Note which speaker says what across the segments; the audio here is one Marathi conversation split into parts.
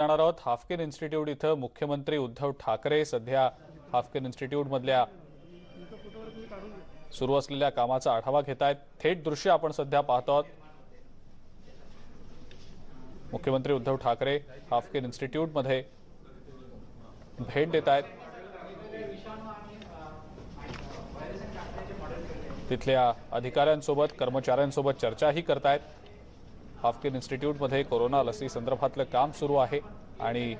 Speaker 1: जाणार आहोत. हाफकिन इन्स्टिट्यूट इथं मुख्यमंत्री उद्धव ठाकरे सध्या हाफकिन इन्स्टिट्यूटमधल्या सुरू असलेल्या कामाचा आढावा घेत आहेत. थेट दृश्य आपण सध्या पाहतो आहोत. मुख्यमंत्री उद्धव ठाकरे हाफकिन इन्स्टिट्यूटमध्ये भेट देत आहेत. तिथल्या अधिकाऱ्यांसोबत कर्मचाऱ्यांसोबत चर्चाही करतायत हाफकिन इन्स्टिट्यूटमध्ये कोरोना लसी संदर्भातलं काम सुरू आहे आणि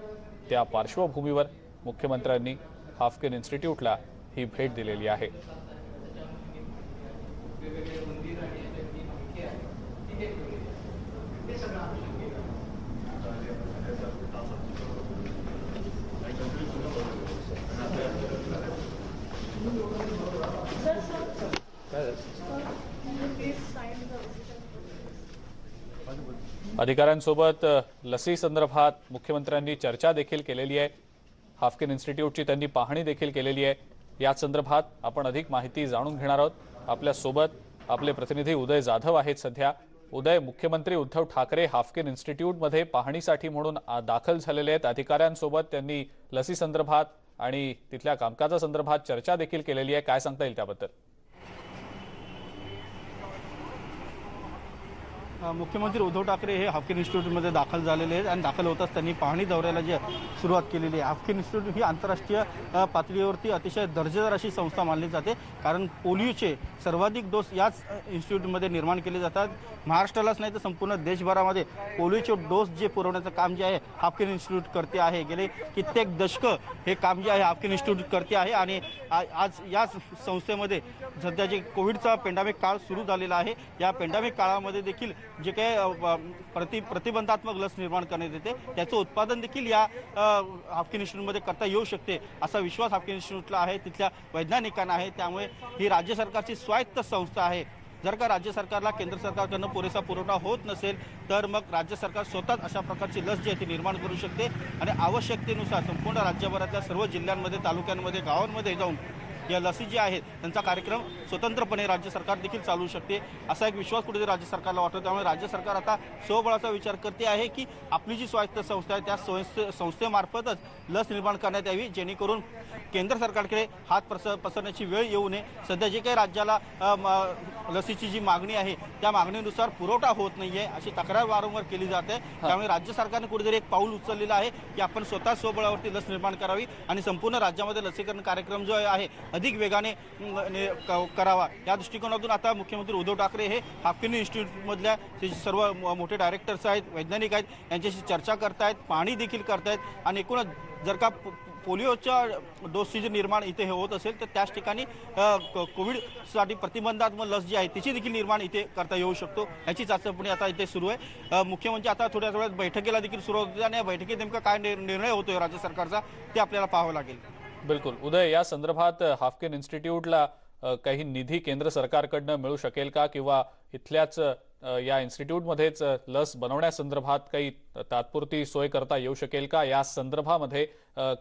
Speaker 1: त्या पार्श्वभूमीवर मुख्यमंत्र्यांनी हाफकिन इन्स्टिट्यूटला ही भेट दिलेली आहे. अधिकाऱ्यांसोबत लसी संदर्भात मुख्यमंत्र्यांनी चर्चा देखील केलेली आहे. हाफकिन इन्स्टिट्यूटची त्यांनी पाहणी देखील केलेली आहे. या संदर्भात आपण अधिक माहिती जाणून घेणार आहोत. आपल्यासोबत आपले प्रतिनिधी उदय जाधव आहेत सध्या. उदय मुख्यमंत्री उद्धव ठाकरे हाफकिन इन्स्टिट्यूटमध्ये पाहणीसाठी म्हणून दाखल झालेले आहेत. अधिकाऱ्यांसोबत त्यांनी लसी संदर्भात आणि तिथल्या कामकाजासंदर्भात चर्चा देखील केलेली आहे. काय सांगता येईल त्याबद्दल?
Speaker 2: मुख्यमंत्री उद्धव ठाकरे हे हाफकिन इन्स्टिट्यूटमध्ये दाखल झालेले आहेत आणि दाखल होताच त्यांनी पाहणी दौऱ्याला जी सुरुवात केलेली आहे. हाफकिन इन्स्टिट्यूट ही आंतरराष्ट्रीय पातळीवरती अतिशय दर्जेदार अशी संस्था मानली जाते. कारण पोलिओचे सर्वाधिक डोस याच इन्स्टिट्यूटमध्ये निर्माण केले जातात. महाराष्ट्रालाच नाही तर संपूर्ण देशभरामध्ये पोलिओचे डोस जे पुरवण्याचं काम जे आहे हाफकिन इन्स्टिट्यूट करते आहे. गेले कित्येक दशकं हे काम जे आहे हाफकिन इन्स्टिट्यूट करते आहे आणि आज याच संस्थेमध्ये सध्या जे कोविडचा पेंडामिक काळ सुरू झालेला आहे या पेंडामिक काळामध्ये देखील जे काही प्रति प्रतिबंधात्मक लस निर्माण करण्यात येते त्याचं उत्पादन देखील या हाफकिन इन्स्टिट्यूटमध्ये करता येऊ शकते असा विश्वास हाफकिन इन्स्टिट्यूटला आहे तिथल्या वैज्ञानिकांना आहे. त्यामुळे ही राज्य सरकारची स्वायत्त संस्था आहे. जर का राज्य सरकारला केंद्र सरकारकडनं पुरेसा पुरवठा होत नसेल तर मग राज्य सरकार स्वतःच अशा प्रकारची लस जी आहे ती निर्माण करू शकते. आणि आवश्यकतेनुसार संपूर्ण राज्यभरातल्या सर्व जिल्ह्यांमध्ये तालुक्यांमध्ये गावांमध्ये जाऊन या लसी जी आहेत त्यांचा कार्यक्रम स्वतंत्रपणे राज्य सरकार देखील चालवू शकते असा एक विश्वास कुठेतरी राज्य सरकारला वाटतो. त्यामुळे राज्य सरकार आता स्वबळाचा विचार करते आहे की आपली जी स्वायत्त संस्था आहे त्या संस्थे संस्थेमार्फतच लस निर्माण करण्यात यावी जेणेकरून केंद्र सरकारकडे हात प्रस पसरण्याची वेळ येऊ नये. सध्या जे काही राज्याला लसीची जी मागणी आहे त्या मागणीनुसार पुरवठा होत नाहीये अशी तक्रार वारंवार केली जाते त्यामुळे राज्य सरकारने कुठेतरी एक पाऊल उचललेलं आहे की आपण स्वतः स्वबळावरती लस निर्माण करावी आणि संपूर्ण राज्यामध्ये लसीकरण कार्यक्रम जो आहे अधिक वेगाने ने- क- करावा. या दृष्टिकोनातून आता मुख्यमंत्री उद्धव ठाकरे हे हाफकिन इन्स्टिट्यूटमधल्या जे सर्व मोठे डायरेक्टर्स आहेत वैज्ञानिक आहेत यांच्याशी चर्चा करतायत पाणी देखील करतायत आणि एकूणच जर का पोलिओच्या डोसची जे निर्माण इथे हे होत असेल तर त्याच ठिकाणी कोविडसाठी प्रतिबंधात्मक लस जी आहे तिची देखील निर्माण इथे करता येऊ शकतो याची चाचपणी आता इथे सुरू आहे. मुख्यमंत्री आता थोड्या वेळात बैठकीला देखील सुरुवात होते आणि या बैठकीत नेमका काय निर्णय होतोय राज्य सरकारचा ते आपल्याला पाहावं लागेल.
Speaker 1: बिलकुल. उदय या संदर्भात हाफकिन इन्स्टिट्यूटला काही निधी केंद्र सरकारकडनं मिळू शकेल का? किंवा इथल्याच या इन्स्टिट्यूटमध्येच लस बनवण्यासंदर्भात काही तात्पुरती सोय करता येऊ शकेल का? या संदर्भामध्ये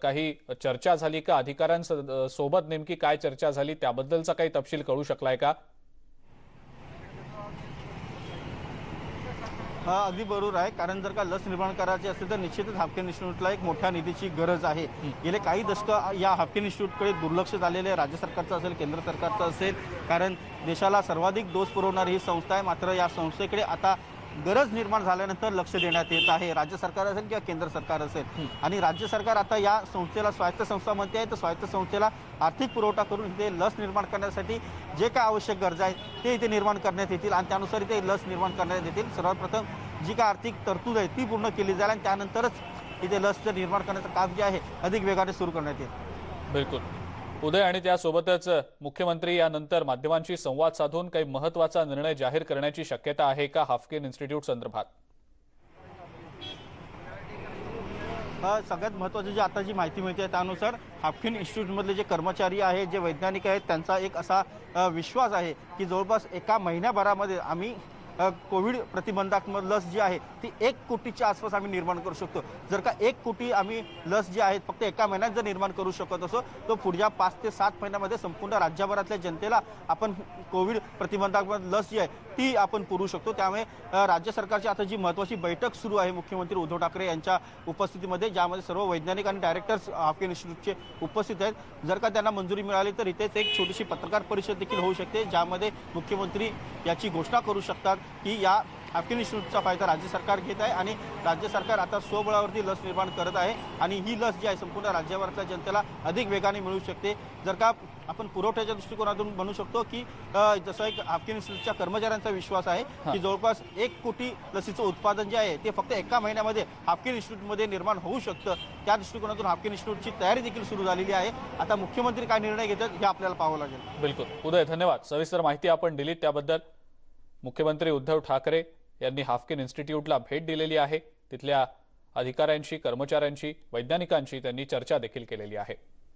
Speaker 1: काही चर्चा झाली का? अधिकाऱ्यांसोबत नेमकी काय चर्चा झाली? त्याबद्दलचा काही तपशील कळू शकलाय का?
Speaker 2: अगदी बरोबर आहे. कारण जर का लस निर्माण करायची असेल तर निश्चितच हाफकिन इन्स्टिट्यूटला एक मोठ्या निधीची गरज आहे. गेले काही दशकं या हाफकिन इन्स्टिट्यूटकडे दुर्लक्ष झालेले राज्य सरकारचं असेल केंद्र सरकारचं असेल. कारण देशाला सर्वाधिक डोस पुरवणारी ही संस्था आहे. मात्र या संस्थेकडे आता गरज निर्माण झाल्यानंतर लक्ष देण्यात येत आहे. राज्य सरकार असेल किंवा केंद्र सरकार असेल आणि राज्य सरकार आता या संस्थेला स्वायत्त संस्था म्हणते आहे तर स्वायत्त संस्थेला आर्थिक पुरवठा करून इथे लस निर्माण करण्यासाठी जे काय आवश्यक गरजा आहेत ते इथे निर्माण करण्यात येतील आणि त्यानुसार इथे लस निर्माण करण्यात येतील. सर्वप्रथम जी काय आर्थिक तरतूद आहे ती पूर्ण केली जाईल आणि त्यानंतरच इथे लसचं निर्माण करण्याचं काम जे आहे अधिक वेगाने सुरू करण्यात येईल.
Speaker 1: बिलकुल. उदय आणि त्यासोबतच मुख्यमंत्री यानंतर माध्यमांशी संवाद साधून काही महत्त्वाचा निर्णय जाहीर करण्याची शक्यता आहे का हाफकिन इन्स्टिट्यूट संदर्भात?
Speaker 2: सगळ्यात महत्त्वाची जी आता जी माहिती मिळते त्यानुसार हाफकिन इन्स्टिट्यूटमधले जे कर्मचारी आहेत जे वैज्ञानिक आहेत त्यांचा एक असा विश्वास आहे की जवळपास एका महिन्याभरामध्ये आम्ही कोविड प्रतिबंधात्मक लस जी आहे ती एक कोटीच्या आसपास आम्ही निर्माण करू शकतो. जर का एक कोटी आम्ही लस जी आहेत फक्त एका महिन्यात जर निर्माण करू शकत असो तो पुढच्या पाच ते सात महिन्यामध्ये संपूर्ण राज्यभरातल्या जनतेला आपण कोविड प्रतिबंधात्मक लस जी आहे ती आपण पुरवू शकतो. त्यामुळे राज्य सरकारची आता जी महत्त्वाची बैठक सुरू आहे मुख्यमंत्री उद्धव ठाकरे यांच्या उपस्थितीमध्ये ज्यामध्ये सर्व वैज्ञानिक आणि डायरेक्टर्स हाफकिन इन्स्टिट्यूटचे उपस्थित आहेत. जर का त्यांना मंजुरी मिळाली तर इथेच एक छोटीशी पत्रकार परिषद देखील होऊ शकते ज्यामध्ये मुख्यमंत्री याची घोषणा करू शकतात. की या हाफकिन इन्स्टिट्यूटचा फायदा राज्य सरकार घेत आहे आणि राज्य सरकार आता स्वबळावरती लस निर्माण करत आहे आणि ही लस जी आहे संपूर्ण राज्यभरातल्या जनतेला अधिक वेगाने मिळू शकते. जर का आपण पुरवठ्याच्या दृष्टिकोनातून म्हणू शकतो की जसं एक हाफकिन इन्स्टिट्यूटच्या कर्मचाऱ्यांचा विश्वास आहे की जवळपास एक कोटी लसीचं उत्पादन जे आहे ते फक्त एका महिन्यामध्ये हाफकिन इन्स्टिट्यूटमध्ये निर्माण होऊ शकतं. त्या दृष्टिकोनातून हाफकिन इन्स्टिट्यूटची तयारी देखील सुरू झालेली आहे. आता मुख्यमंत्री काय निर्णय घेतात हे आपल्याला पाहावं लागेल.
Speaker 1: बिलकुल. उदय धन्यवाद. सविस्तर माहिती आपण दिलीत त्याबद्दल. मुख्यमंत्री उद्धव ठाकरे यांनी हाफकिन इन्स्टिट्यूटला भेट दिलेली आहे. तिथल्या अधिकाऱ्यांशी कर्मचाऱ्यांशी वैज्ञानिकांशी त्यांनी चर्चा देखील केलेली आहे.